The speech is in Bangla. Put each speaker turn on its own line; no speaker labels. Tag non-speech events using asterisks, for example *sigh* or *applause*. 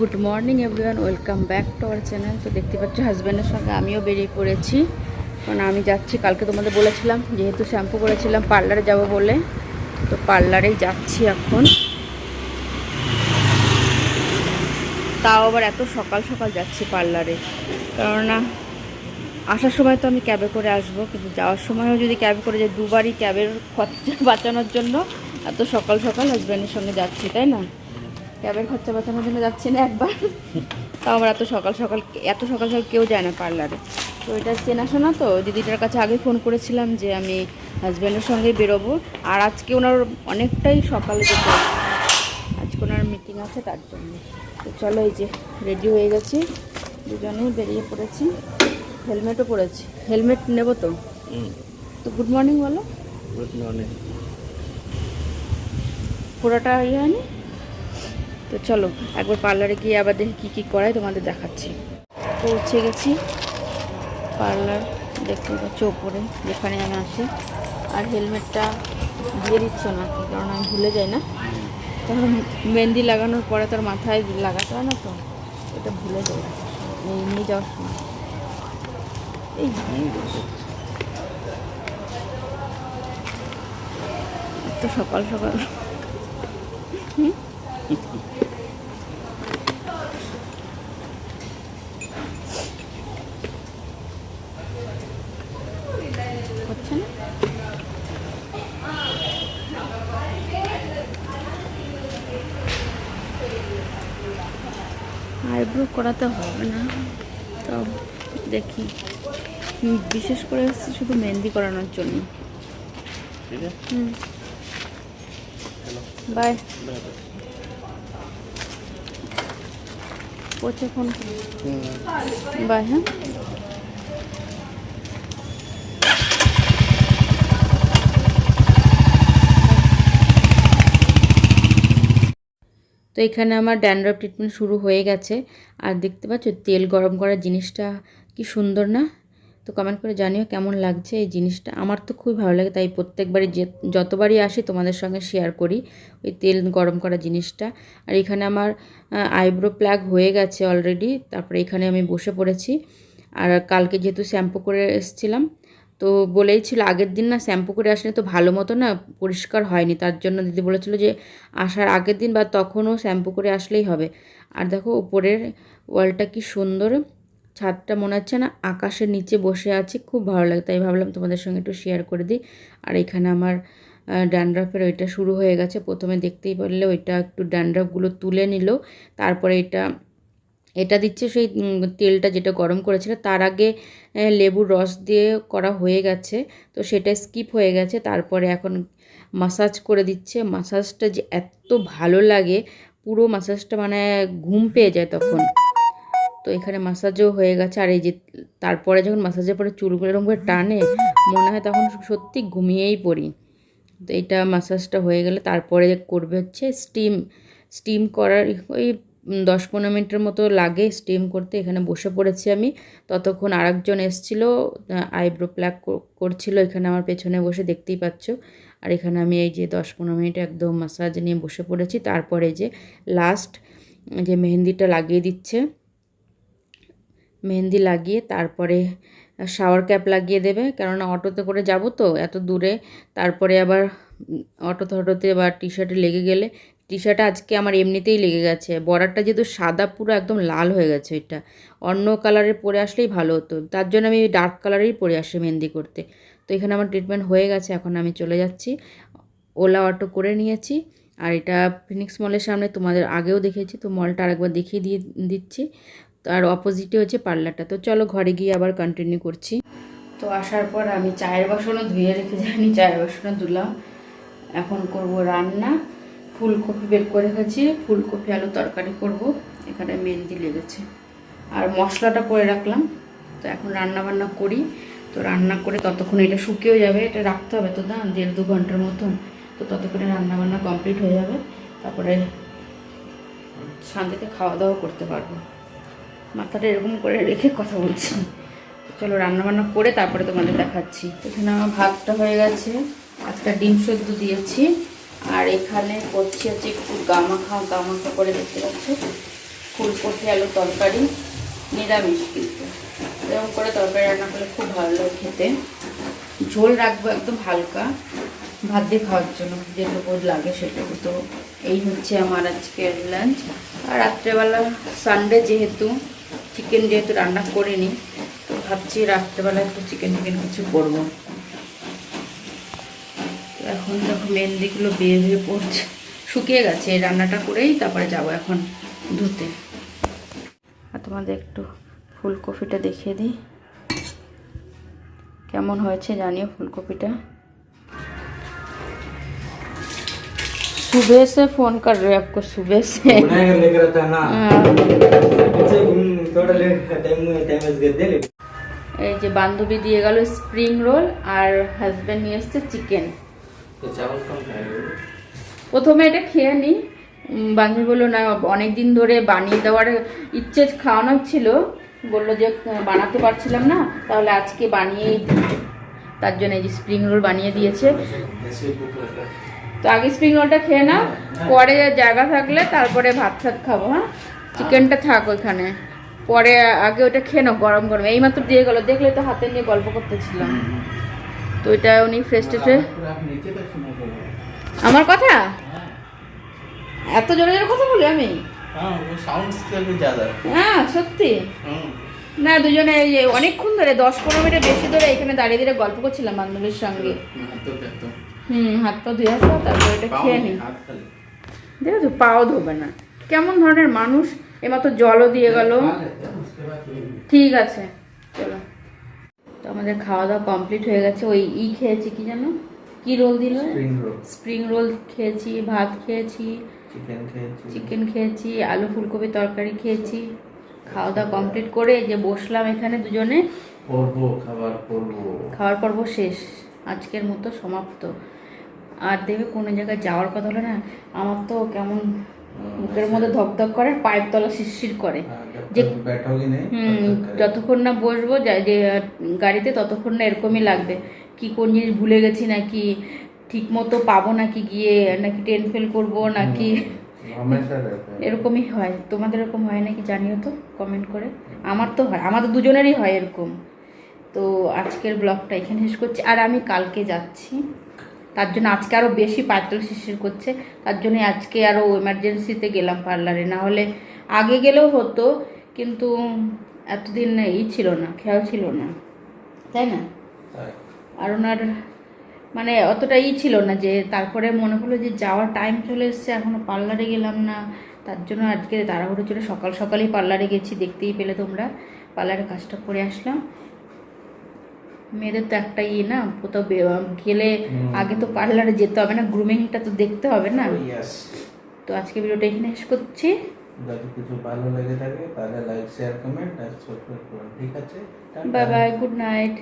Good morning everyone, welcome back to our channel. তো দেখতে পাচ্ছ হাজব্যান্ডের সঙ্গে আমিও বেরিয়ে পড়েছি। কারণ আমি যাচ্ছি, কালকে তোমাদের বলেছিলাম, যেহেতু শ্যাম্পু করেছিলাম, পার্লারে যাব বলে। তো পার্লারেই যাচ্ছি এখন। তাও আবার এত সকাল সকাল যাচ্ছি পার্লারে। কেননা আসার সময় তো আমি ক্যাবে করে আসব, কিন্তু যাওয়ার সময়ও যদি ক্যাবে করে যাই, দুবারই ক্যাবের খরচা বাঁচানোর জন্য এত সকাল সকাল হাজব্যান্ডের সঙ্গে যাচ্ছি, তাই না? ক্যাবের খরচা বাঁচানোর জন্য যাচ্ছি না একবার। *laughs* তাও আবার এত সকাল সকাল এত সকাল সকাল কেউ যায় না পার্লারে। তো এটা চেনাশোনা তো দিদিটার কাছে আগে ফোন করেছিলাম যে আমি হাজব্যান্ডের সঙ্গে বেরোবো। আর আজকে ওনার অনেকটাই সকালে যেতে আজকে ওনার মিটিং আছে তার জন্য। তো চলো এই যে রেডি হয়ে গেছি। দুজনেই বেরিয়ে পড়েছি। হেলমেটও পরেছি। হেলমেট নেব তো? তো গুড মর্নিং বলো।
গুড মর্নিং
পুরোটা ইয়ে হয়নি? তো চলো, একবার পার্লারে গিয়ে আবার দেখি কী কী করায়, তোমাদের দেখাচ্ছি। পৌঁছে গেছি পার্লার, দেখতে পাচ্ছি ওপরে, যেখানে আমি আসি আর হেলমেটটা দিয়ে দিচ্ছ না, কারণ আমি ভুলে যাই না। কারণ মেহেন্দি লাগানোর পরে তোর মাথায় লাগাতে হয় না তো, এটা ভুলে যাই। এই নিয়ে যাওয়ার সময়। এই তো সকাল সকাল। হচ্ছে না আইব্রো করাতে হবে না। তো দেখি। বিশেষ করে শুধু মেহেন্দি করানোর জন্য। হুম। বাই। পৌঁছে ফোন। বাই হ্যাঁ। তো এখানে আমার ড্যান্ড্রফ ট্রিটমেন্ট শুরু হয়ে গেছে। আর দেখতে পাচ্ছ তেল গরম করার জিনিসটা কি সুন্দর না? তো কমেন্ট করে জানিও কেমন লাগছে এই জিনিসটা। আমার তো খুবই ভালো লাগে, তাই প্রত্যেকবারই যে, যতবারই আসি তোমাদের সঙ্গে শেয়ার করি ওই তেল গরম করা জিনিসটা। আর এখানে আমার আইব্রো প্লাগ হয়ে গেছে অলরেডি তারপরে এখানে আমি বসে পড়েছি। আর কালকে যেহেতু শ্যাম্পু করে এসেছিলাম, তো বলেই ছিল আগের দিন না শ্যাম্পু করে আসলে তো ভালো মতো না পরিষ্কার হয়নি। তার জন্য দিদি বলেছিল যে, আসার আগের দিন বা তখনও শ্যাম্পু করে আসলেই হবে। আর দেখো উপরের ওয়ালটা কি সুন্দর। ছাদটা মনে হচ্ছে না, আকাশের নিচে বসে আছি, খুব ভালো লাগে। তাই ভাবলাম তোমাদের সঙ্গে একটু শেয়ার করে দিই। আর এখানে আমার ড্যান্ড্রাফের ওইটা শুরু হয়ে গেছে। প্রথমে দেখতেই পারলে ওইটা একটু ড্যান্ড্রাফগুলো তুলে নিল। তারপরে এটা এটা দিচ্ছে সেই তেলটা যেটা গরম করেছিল। তার আগে লেবুর রস দিয়ে করা হয়ে গেছে। তো সেটা স্কিপ হয়ে গেছে। তারপরে এখন মাসাজ করে দিচ্ছে। মাসাজটা যে এত ভালো লাগে, পুরো মাসাজটা মানে ঘুম পেয়ে যায় তখন। তো এখানে মাসাজও হয়ে গেছে। আর এই যে তারপরে যখন মাসাজের পরে চুলগুলো এরকম করে টানে, মনে হয় তখন সত্যি ঘুমিয়েই পড়ি। তো এটা মাসাজটা হয়ে গেলে তারপরে করবে হচ্ছে স্টিম স্টিম করার ওই দশ পনেরো মিনিটের মতো লাগে স্টিম করতে। এখানে বসে পড়েছি আমি। ততক্ষণ আরেকজন এসেছিল আইব্রো প্ল্যাক করছিল। এখানে আমার পেছনে বসে দেখতেই পাচ্ছ। আর এখানে আমি এই যে দশ পনেরো মিনিট একদম মাসাজ নিয়ে বসে পড়েছি। তারপরে যে লাস্ট যে মেহেন্দিটা লাগিয়ে দিচ্ছে মেহেন্দি লাগিয়ে তারপরে শাওয়ার ক্যাপ লাগিয়ে দেবে। কেননা অটোতে করে যাব তো এত দূরে। তারপরে আবার উম, অটোতে অটোতে বা টি শার্টে লেগে গেলে টি শার্ট আজকে আমার এমনিতেই লেগে গেছে। বর্ডারটা যেহেতু সাদা পুরো একদম লাল হয়ে গেছে এটা অন্য কালারের পরে আসলেই ভালো হতো। তার জন্য আমি ডার্ক কালারেই পরে আসি মেহেন্দি করতে। তো এখানে আমার ট্রিটমেন্ট হয়ে গেছে এখন আমি চলে যাচ্ছি। ওলা অটো করে নিয়েছি। আর এটা ফিনিক্স মলের সামনে তোমাদের আগেও দেখেছি তো মলটা আরেকবার দেখিয়ে দিয়ে দিচ্ছি। তার অপোজিটে হচ্ছে পার্লারটা। তো চলো ঘরে গিয়ে আবার কন্টিনিউ করছি। তো আসার পর আমি চায়ের বাসনও ধুয়ে রেখে যাইনি চায়ের বাসনও ধুলাম। এখন করব রান্না। ফুলকপি বের করে রেখেছি ফুলকপি, আলু তরকারি করব। এখানে মেহেন্দি লেগেছে। আর মশলাটা করে রাখলাম। তো এখন রান্না বান্না করি। তো রান্না করে ততক্ষণ এটা শুকিয়েও যাবে। এটা রাখতে হবে তো না? দেড় দু ঘণ্টার মতন। তো ততক্ষণে রান্না বান্না কমপ্লিট হয়ে যাবে। তারপরে শান্তিতে খাওয়া দাওয়া করতে পারব। মাথাটা এরকম করে রেখে কথা বলছি। চলো রান্না বান্না করে তারপরে তোমাদের দেখাচ্ছি। এখানে আমার ভাতটা হয়ে গেছে, একটা ডিম সেদ্ধ দিয়েছি, আর এখানে করছি হচ্ছে একটু গামাখা গামাখা করে দেখতে পাচ্ছ, ফুলকপি, আলু তরকারি, নিরামিষ কিন্তু। এরকম করে তরকারি রান্না করলে খুব ভালো লাগে খেতে। ঝোল রাখব একদম হালকা, ভাত দিয়ে খাওয়ার জন্য, যেটুকু লাগে সেটুকু। তো এই হচ্ছে আমার আজকের লাঞ্চ আর রাত্রেবেলা সানডে যেহেতু চিকেন যেহেতু রান্না করিনি তো ভাবছি রাত্রেবেলা একটু চিকেন টিকেন কিছু করবো তো এখন দেখো মেহেন্দিগুলো বেয়ে বেয়ে পড়ছে শুকিয়ে গেছে এই রান্নাটা করেই তারপরে যাব এখন ধুতে আর তোমাদের একটু ফুলকপিটা দেখিয়ে দিই কেমন হয়েছে জানিও ফুলকপিটা सुबह से फोन कर रहे हैं आपको सुबह से এই যে বান্ধবী দিয়ে গেল স্প্রিং রোল আর হাজবেন্ড নিয়ে এসছে চিকেন প্রথমে এটা খেয়ে নিই বান্ধবী বলল না অনেক দিন ধরে বানিয়ে দেওয়ার ইচ্ছে খাওয়ানোর ছিল। বলল যে বানাতে পারছিলাম না তাহলে আজকে বানিয়েই তার জন্য এই যে স্প্রিং রোল বানিয়ে দিয়েছে। তো আগে স্প্রিং রোলটা খেয়ে নাও পরে জায়গা থাকলে তারপরে ভাত ভাত খাব হ্যাঁ? চিকেনটা থাক ওইখানে। পরে আগে ওটা খেয়ে নাও গরম গরম। এইমাত্র দিয়ে গেল দেখলে তো হাতে নিয়ে গল্প করতেছিলাম। তো এটা উনি ফ্রেশ ট্রেশে আমার কথা? এত জোরে জোরে কথা বলি আমি?
হ্যাঁ,
হ্যাঁ সত্যি? না দুজনে অনেকক্ষণ ধরে দশ পনেরো মিনিট বেশি ধরে এখানে দাঁড়িয়ে দাঁড়িয়ে গল্প করছিলাম বান্ধবীর সঙ্গে। হুম হাত পা ধুয়ে আসো তারপর এটা খেয়ে
নি।
দেখো তো পাও ধোবে না। কেমন ধরনের মানুষ এমাত্র জলও দিয়ে গেল। ঠিক আছে চলো। তো আমাদের খাওয়া দাওয়া কমপ্লিট হয়ে গেছে। ওই ই খেয়েছি কি জানো কি রোল দিল? Spring roll. খেয়েছি ভাত খেয়েছি
চিকেন খেয়েছি।
আলু ফুলকপি তরকারি খেয়েছি। খাওয়া দাওয়া কমপ্লিট করে যে বসলাম এখানে দুজনে। খাওয়ার পর্ব শেষ। আজকের মতো সমাপ্ত। আর দেবে কোনো জায়গায় যাওয়ার কথা হলো না আমার তো কেমন মুখের মধ্যে ধকধক করে পায়ের তলা শিরশির করে। যে হুম যতক্ষণ না বসবো যে গাড়িতে ততক্ষণ না এরকমই লাগবে। কি কোন জিনিস ভুলে গেছি নাকি ঠিক মতো পাবো নাকি গিয়ে নাকি ট্রেন ফেল করব নাকি? এরকমই হয়। তোমাদের এরকম হয় নাকি জানিও তো কমেন্ট করে। আমার তো হয় আমাদের দুজনেরই হয় এরকম। তো আজকের ব্লগটা এখানে শেষ করছি। আর আমি কালকে যাচ্ছি। তার জন্য আজকে আরও বেশি পাতল শিশির করছে। তার জন্য আজকে আরও এমার্জেন্সিতে গেলাম পার্লারে না হলে আগে গেলেও হতো কিন্তু এতদিন ই ছিল না খেয়াল ছিল না। তাই না। আর ওনার মানে অতটা ই ছিল না যে তারপরে মনে হলো যে যাওয়ার টাইম চলে এসছে এখনও পার্লারে গেলাম না। তার জন্য আজকে তাড়াহুড়ো চলে সকাল সকালেই পার্লারে গেছি দেখতেই পেলে তোমরা। পার্লারে কাজটা করে আসলাম। মেয়েদের তো একটা ইয়ে না কোথাও গেলে আগে তো পার্লারে যেতে হবে না গ্রুমিংটা তো দেখতে হবে না। তো আজকে ভিডিওটা এখানে শেষ করছি।
যদি কিছু ভালো লেগে থাকে তাহলে লাইক শেয়ার কমেন্ট আর সাবস্ক্রাইব করুন। ঠিক আছে।
Bye bye good night